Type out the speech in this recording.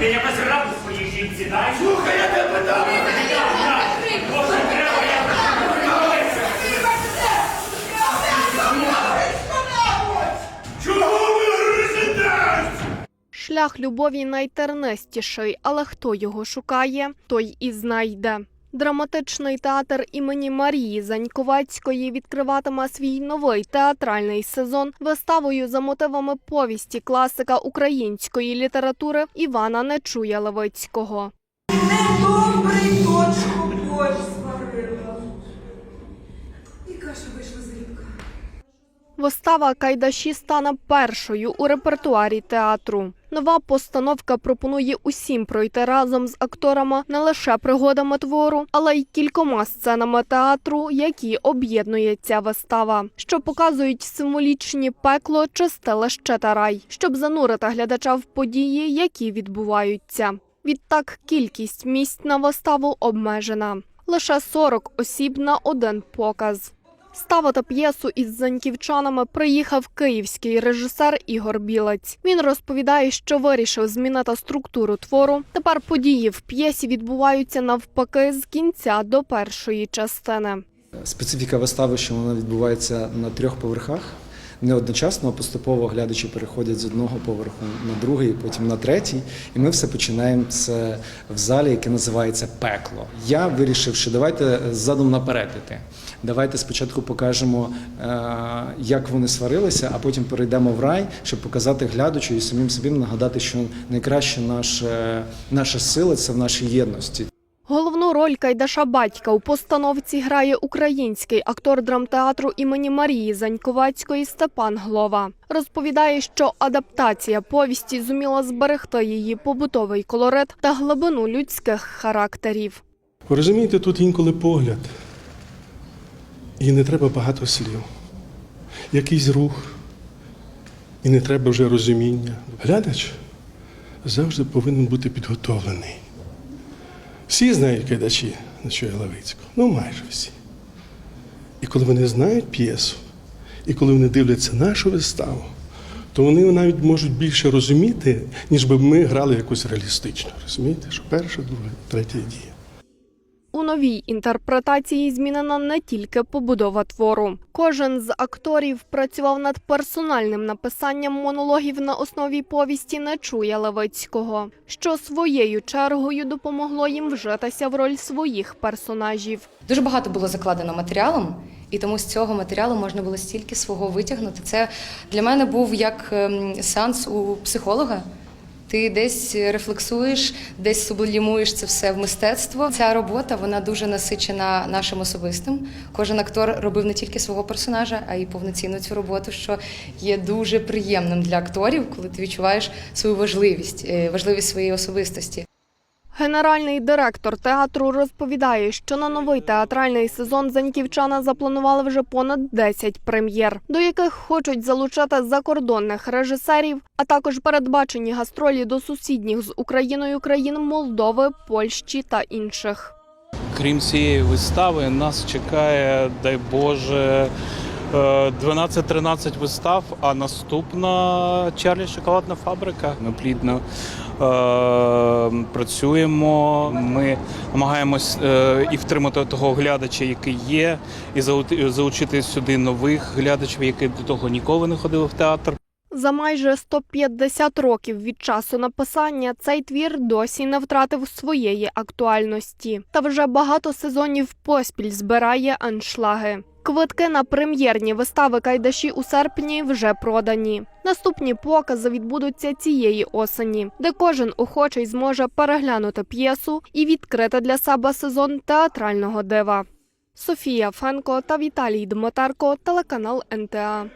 Ти я без раду своїй жінці, дай. Слухай, я тебе питав. Може, треба, я Чого ви резидент? Шлях любові найтернестіший, але хто його шукає, той і знайде. Драматичний театр імені Марії Заньковецької відкриватиме свій новий театральний сезон виставою за мотивами повісті класика української літератури Івана Нечуя Левицького. Недобрий точку борщ зварила. І каша вийшла з рібка. Вистава Кайдаші стане першою у репертуарі театру. Нова постановка пропонує усім пройти разом з акторами не лише пригодами твору, але й кількома сценами театру, які об'єднує ця вистава, що показують символічні пекло, чистилище та рай, щоб занурити глядача в події, які відбуваються. Відтак кількість місць на виставу обмежена лише 40 осіб на один показ. Ставити п'єсу із заньківчанами приїхав київський режисер Ігор Білець. Він розповідає, що вирішив змінити структуру твору. Тепер події в п'єсі відбуваються навпаки з кінця до першої частини. Специфіка вистави, що вона відбувається на трьох поверхах. Не одночасно, а поступово глядачі переходять з одного поверху на другий, потім на третій. І ми все починаємо це в залі, яке називається пекло. Я вирішив, що давайте задом наперед іти. Давайте спочатку покажемо, е, як вони сварилися, а потім перейдемо в рай, щоб показати глядачу і самим собі нагадати, що найкраще наша, наша сила це в нашій єдності. Роль Кайдаша батька у постановці грає український актор драмтеатру імені Марії Заньковацької Степан Глова. Розповідає, що адаптація повісті зуміла зберегти її побутовий колорит та глибину людських характерів. Ви розумієте, тут інколи погляд. І не треба багато слів. Якийсь рух. І не треба вже розуміння. Глядач завжди повинен бути підготовлений. Всі знають кайдачі на що Лавицького, Ну, майже всі. І коли вони знають п'єсу, і коли вони дивляться нашу виставу, то вони навіть можуть більше розуміти, ніж би ми грали якусь реалістично. Розумієте, що перша, друга, третя дія. У новій інтерпретації змінена не тільки побудова твору. Кожен з акторів працював над персональним написанням монологів на основі повісті Нечуя Левицького, що своєю чергою допомогло їм вжитися в роль своїх персонажів. Дуже багато було закладено матеріалом, і тому з цього матеріалу можна було стільки свого витягнути. Це для мене був як ем, сеанс у психолога. Ти десь рефлексуєш, десь сублімуєш це все в мистецтво. Ця робота вона дуже насичена нашим особистим. Кожен актор робив не тільки свого персонажа, а й повноцінну цю роботу, що є дуже приємним для акторів, коли ти відчуваєш свою важливість, е, важливість своєї особистості. Генеральний директор театру розповідає, що на новий театральний сезон заньківчана запланували вже понад 10 прем'єр, до яких хочуть залучати закордонних режисерів, а також передбачені гастролі до сусідніх з Україною країн Молдови, Польщі та інших. Крім цієї вистави, нас чекає, дай Боже, 12-13 вистав, а наступна Чарлі Шоколадна фабрика. Ми плідно е, працюємо. Ми намагаємось е, і втримати того глядача, який є, і залучити сюди нових глядачів, які до того ніколи не ходили в театр. За майже 150 років від часу написання цей твір досі не втратив своєї актуальності. Та вже багато сезонів поспіль збирає аншлаги. Квитки на прем'єрні вистави Кайдаші у серпні вже продані. Наступні покази відбудуться цієї осені, де кожен охочий зможе переглянути п'єсу і відкрити для себе сезон театрального дива. Софія Фенко та Віталій Дмитерко, телеканал НТА.